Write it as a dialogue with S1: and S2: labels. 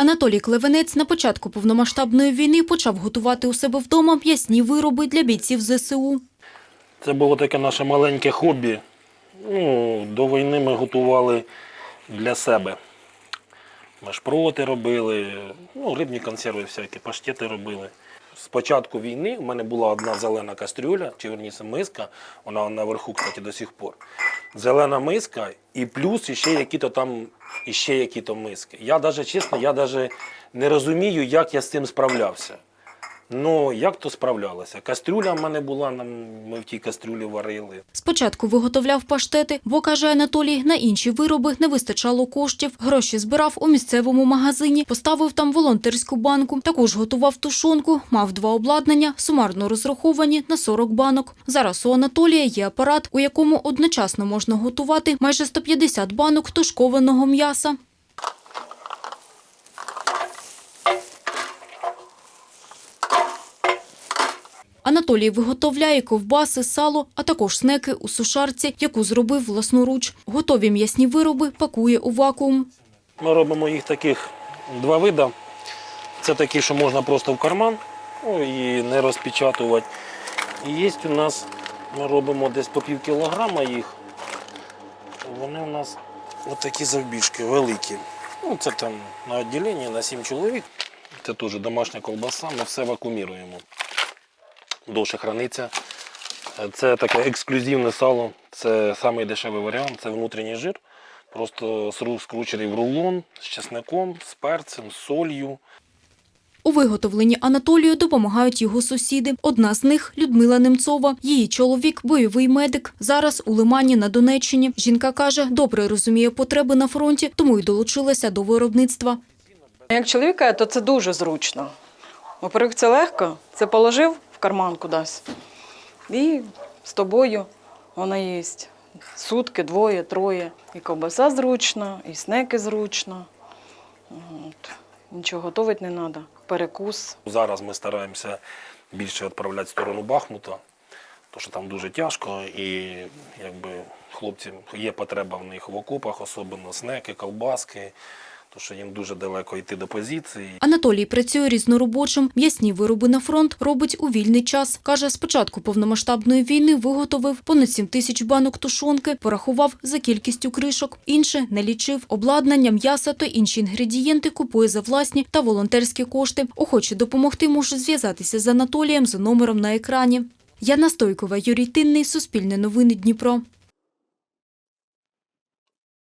S1: Анатолій Клевенець на початку повномасштабної війни почав готувати у себе вдома м'ясні вироби для бійців ЗСУ.
S2: Це було таке наше маленьке хобі. Ну, до війни ми готували для себе. Ми шпроти робили, ну, рибні консерви всякі, паштети робили. З початку війни в мене була одна зелена кастрюля, чи верніше миска, вона наверху, кстати, до сих пор. Зелена миска і плюс іще які-то там, іще які-то миски. Я навіть, чесно, я навіть не розумію, як я з цим справлявся. Ну, як то справлялося? Кастрюля в мене була, ми в тій кастрюлі варили.
S1: Спочатку виготовляв паштети, бо, каже Анатолій, на інші вироби не вистачало коштів. Гроші збирав у місцевому магазині, поставив там волонтерську банку. Також готував тушонку, мав два обладнання, сумарно розраховані на 40 банок. Зараз у Анатолія є апарат, у якому одночасно можна готувати майже 150 банок тушкованого м'яса. Анатолій виготовляє ковбаси, сало, а також снеки у сушарці, яку зробив власноруч. Готові м'ясні вироби пакує у вакуум.
S2: Ми робимо їх таких два види. Це такі, що можна просто в карман ну, і не розпечатувати. І є у нас, ми робимо десь по пів кілограма їх. Вони у нас отакі завбіжки, великі. Ну, це там на відділенні на 7 чоловік. Це теж домашня колбаса, ми все вакууміруємо. Довше храниться. Це таке ексклюзивне сало. Це самий дешевий варіант, це внутрішній жир. Просто сру- скручений в рулон з чесником, з перцем, з солью.
S1: У виготовленні Анатолію допомагають його сусіди. Одна з них – Людмила Немцова. Її чоловік – бойовий медик. Зараз у Лимані на Донеччині. Жінка каже, добре розуміє потреби на фронті, тому й долучилася до виробництва.
S3: Як чоловіка, то це дуже зручно. Во-первых, це легко, це положив карман кудись. І з тобою вона є. Сутки, двоє, троє. І ковбаса зручно, і снеки зручно. От. Нічого готувати не треба. Перекус.
S2: Зараз ми стараємося більше відправляти в сторону Бахмута, тому що там дуже тяжко і якби хлопці є потреба в них в окопах, особливо снеки, колбаски, тому що їм дуже далеко йти до позиції.
S1: Анатолій працює різноробочим. М'ясні вироби на фронт робить у вільний час. Каже, з початку повномасштабної війни виготовив понад 7 тисяч банок тушонки, порахував за кількістю кришок. Інше не лічив. Обладнання, м'яса та інші інгредієнти купує за власні та волонтерські кошти. Охоче допомогти може зв'язатися з Анатолієм за номером на екрані. Яна Стойкова, Юрій Тинний, Суспільне новини Дніпро.